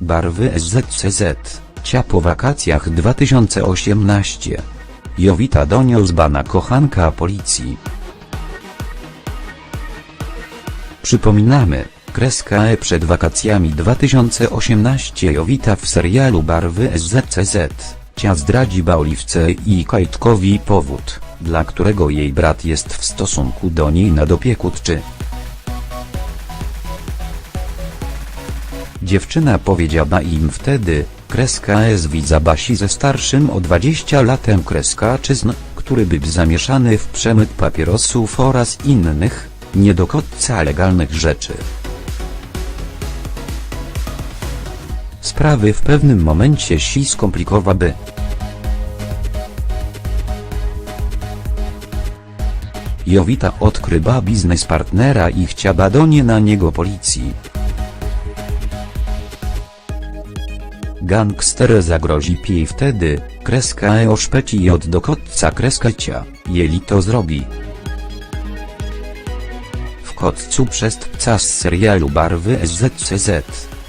barwy SZCZ, cia po wakacjach 2018. Jowita doniosbana kochanka policji. Przypominamy, kreska E przed wakacjami 2018 Jowita w serialu Barwy SZCZ, cia zdradzi Baoliwce i Kajtkowi powód, dla którego jej brat jest w stosunku do niej nadopiekutczy. Dziewczyna powiedziała im wtedy, kreska S widza Basi ze starszym o 20 latem kreskaczyzn, który był zamieszany w przemyt papierosów oraz innych, nie do końca legalnych rzeczy. Sprawy w pewnym momencie si skomplikowały. Jowita odkryła biznes partnera i chciała donie na niego policji. Gangster zagrozi jej wtedy, kreska e oszpeci i od do kotca kreska cia, jeli to zrobi. W kotcu przestępca z serialu Barwy SZCZ,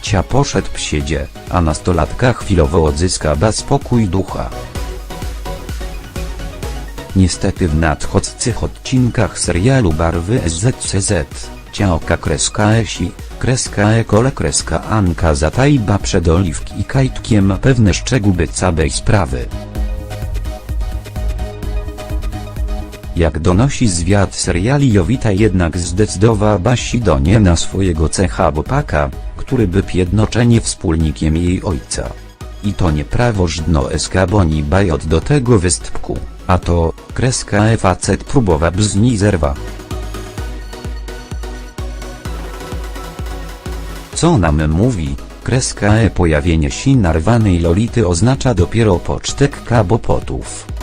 cia poszedł psiedzie, a nastolatka chwilowo odzyska ba spokój ducha. Niestety w nadchodzących odcinkach serialu Barwy SZCZ, ciaoka kreska esi, kreska e kole kreska Anka zatajba przed Oliwki i Kajtkiem pewne szczegóły całej sprawy. Jak donosi zwiat seriali Jowita jednak zdecydowała Basi do nie na swojego cecha bopaka, który był jednocześnie wspólnikiem jej ojca. I to nie prawożdno eska boni bajot do tego występku, a to, kreska e facet próbował z niej zerwa. Co nam mówi, kreska e pojawienie si narwanej Lolity oznacza dopiero pocztek kabopotów.